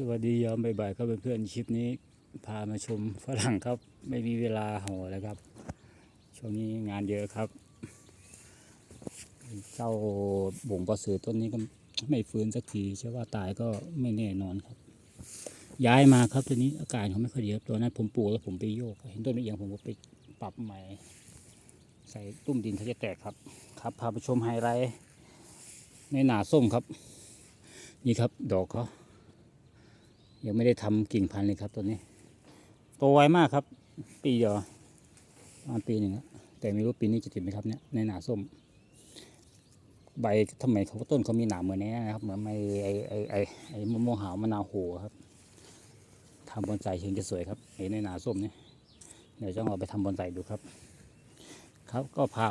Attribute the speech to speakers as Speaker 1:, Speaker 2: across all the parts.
Speaker 1: สวัสดียามบ่ายๆครับเพื่อนๆคลิปนี้พามาชมฝรั่งครับ ไม่มีเวลาห่อแล้วครับ ช่วงนี้งานเยอะครับ เจ้าบ่งปลาเสือต้นนี้ก็ไม่ฟื้นสักทีเชื่อว่าตายก็ไม่แน่นอนครับ ย้ายมาครับตัวนี้อาการเขาไม่ค่อยดีครับตัวนั้นผมปลูกแล้วผมไปโยก เห็นต้นไม่เอียงผมก็ไปปรับใหม่ ใส่ตุ้มดินเขาจะแตกครับ ครับพาไปชมไฮไลท์ในหนาส้มครับ นี่ครับดอกเขา ยังไม่ได้ทำกิ่งพันธุ์เลยครับตัวนี้โตไวมากครับ ปีเดียวประมาณปีหนึ่งแต่ไม่รู้ปีนี้จะติดไหมครับเนี่ยในหนาส้ม ใบทำไมเขาต้นเขามีหนามเหมือนนี้นะครับ เหมือนไม่ไอไอไอไอมะม่วงหาวมะนาวโหครับทำบอนไซเชิงจะสวยครับไอในหนาส้มเนี่ยเดี๋ยวจะเอาไปทำบอนไซดูครับ ครับก็พา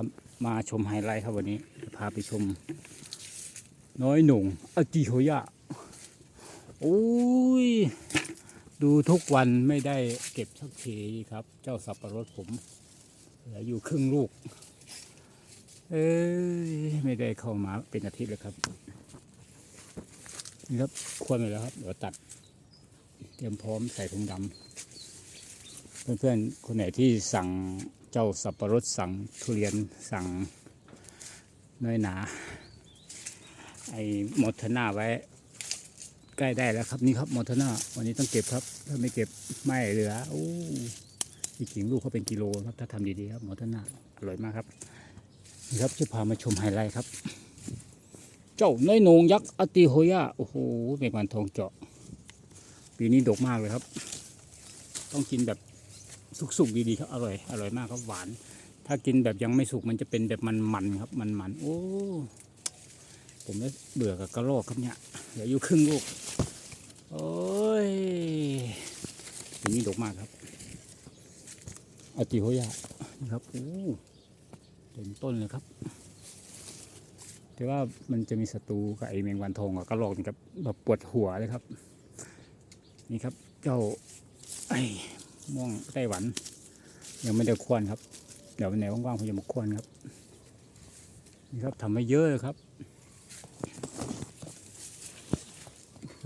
Speaker 1: มาชมไฮไลท์ครับวันนี้พาไปชม น้อยหนุ่งอากิโฮยะ อ้ย ดูทุกวันไม่ได้เก็บสักทีครับ เจ้าสับปะรดผมเหลืออยู่ครึ่งลูก เอ้ย ไม่ได้เข้ามาเป็นอาทิตย์แล้วครับ นี่ครับควรไปแล้วครับ เดี๋ยวตัด เตรียมพร้อมใส่ถุงดำ เพื่อนๆ คนไหนที่สั่งเจ้าสับปะรดสั่งทุเรียนสั่งน้อยหนา ไอ้มอเทนาไว้ ใกล้ได้แล้วครับนี่ครับมอเทอร์นาวันนี้ต้องเก็บครับ ถ้าไม่เก็บไม่เหลือโอ้จริงลูกเขาเป็นกิโลครับ ถ้าทำดีๆครับมอเทอร์นาอร่อยมากครับนี่ครับจะพามาชมไฮไลท์ครับ เจ้าน้อยนงยักษ์อติโฮยะโอ้โหเมฆวันทองเจาะ ปีนี้ดกมากเลยครับ ต้องกินแบบสุกๆดีๆครับอร่อยอร่อยมากครับหวาน ถ้ากินแบบยังไม่สุกมันจะเป็นแบบมันๆครับมันๆโอ้ ผมแล้วเบื่อกับกระโลกครับเนี่ยเหลืออยู่ครึ่งลูก โอ้ยทีนี้ดกมากครับอาติโฮยะนะครับโอ้เต็มต้นเลยครับ แต่ว่ามันจะมีศัตรูกับไอแมงวันทองกับกระโลกนี่ครับแบบปวดหัวเลยครับ นี่ครับ เจ้าไอ้ม่วงไต้หวัน ยังไม่ได้ควนครับ เดี๋ยววันไหนว่างๆผมจะมาควนครับ นี่ครับทำมาเยอะเลยครับ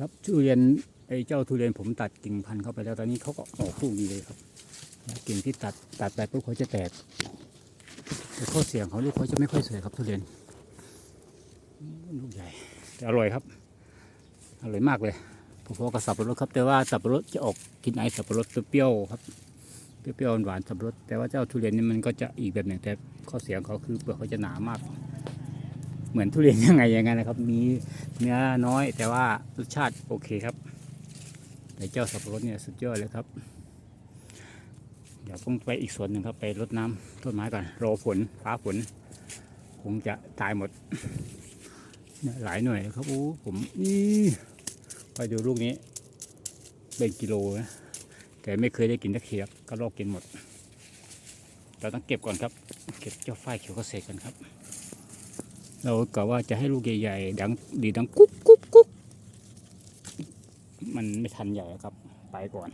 Speaker 1: ครับทุเรียนไอ้เจ้าทุเรียนผมตัดกิ่งพันธุ์เข้าไปแล้วตอนนี้เขาก็ออกลูกดีเลยครับกิ่งที่ตัดตัดไปปุ๊บเขาจะแตกแต่ข้อเสียงของลูกเขาจะไม่ค่อยสวยครับทุเรียนลูกใหญ่แต่อร่อยครับอร่อยมากเลยพอๆกับสับปะรดครับ แต่ว่าสับปะรดจะออกกินไอสับปะรดเปรี้ยวครับเปรี้ยวหวานสับปะรดแต่ว่าเจ้าทุเรียนนี่มันก็จะอีกแบบหนึ่งแต่ข้อเสียงเขาคือเปลือกเขาจะหนามาก เหมือนทุเรียนยังไงอย่างนั้นนะครับ มีเนื้อน้อยแต่ว่ารสชาติโอเคครับ แต่เจ้าสับปะรดเนี่ยสุดยอดเลยครับ เดี๋ยวต้องไปอีกส่วนหนึ่งครับ ไปรดน้ำต้นไม้ก่อนรอฝนฟ้าฝนคงจะตายหมด หลายหน่วยเลยครับโอ้ผมนี่ไปดูลูกนี้ เป็นกิโลนะแต่ไม่เคยได้กินสักทีครับก็ลอกกินหมด เราต้องเก็บก่อนครับ เก็บเจ้าฝ้ายเขียวเกษตรกันครับ เรากะว่าจะให้ลูกใหญ่ๆดังดีดังกุ๊กกุ๊กกุ๊กมันไม่ทันใหญ่ครับ ไปก่อน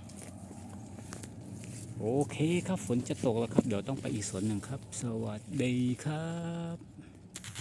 Speaker 1: โอเคครับฝนจะตกแล้วครับ เดี๋ยวต้องไปอีกสวนหนึ่งครับ สวัสดีครับ